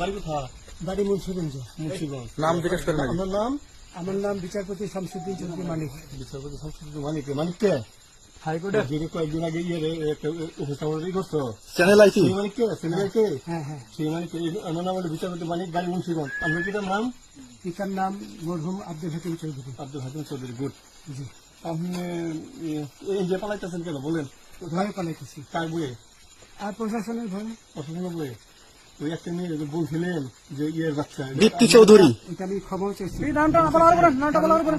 বাড়ি কোথায় বাড়ি মুন্সিগঞ্জ মুন্সিগঞ্জ নাম জিজ্ঞেস করেন। আপনার নাম আমার নাম বিচারপতি শামসুদ্দিন চৌধুরী মানিক বিচারপতি সংস্কৃতি মানিক মানিক কে হাইকোর্টের যিনি কয়েকদিন আগে ইয়ে উপস্থাপনা করছ চ্যানেল আইসি সেই মানিক কে সিনিয়র কে হ্যাঁ হ্যাঁ সেই মানিক কে? আমার নাম হলো বিচারপতি মানিক বাড়ি মুন্সিগঞ্জ আপনার নাম পিতার নাম মরহুম আব্দুল হাকিম চৌধুরী আব্দুল হাকিম চৌধুরী গুড জি আপনি ইয়ে, এই যে পালাইতেছেন কেন বলেন ভয়ে পালাইতেছি কার বইয়ে আর প্রশাসনের ভয়ে অসুবিধা বইয়ে ওই একটা মেয়ে যে বলছিলেন যে ইয়ে বাচ্চা দীপ্তি চৌধুরী। এটা আমি ক্ষমাও চাইছি। নামটা বলার পরে নামটা বলার পরে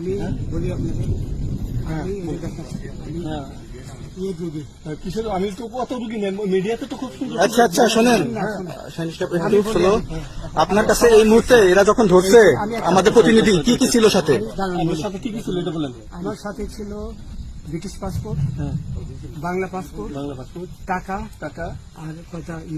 বলি আপনাকে আমি এই যে দেখাচ্ছি, আমি হ্যাঁ। ইয়ে রোগী আমি তো কত রুগী নেন মিডিয়াতে তো খুব সুন্দর আচ্ছা আচ্ছা শোনেন। সাহেব, একটু হলো আপনার কাছে এই মুহূর্তে এরা যখন ধরছে আমাদের প্রতিনিধি কি কি ছিল সাথে? আমার সাথে কি কি ছিল এটা বলেন। আমার সাথে ছিল ব্রিটিশ পাসপোর্ট হ্যাঁ। Bangla passport Bangla passport. টাকা টাকা। আর কথা E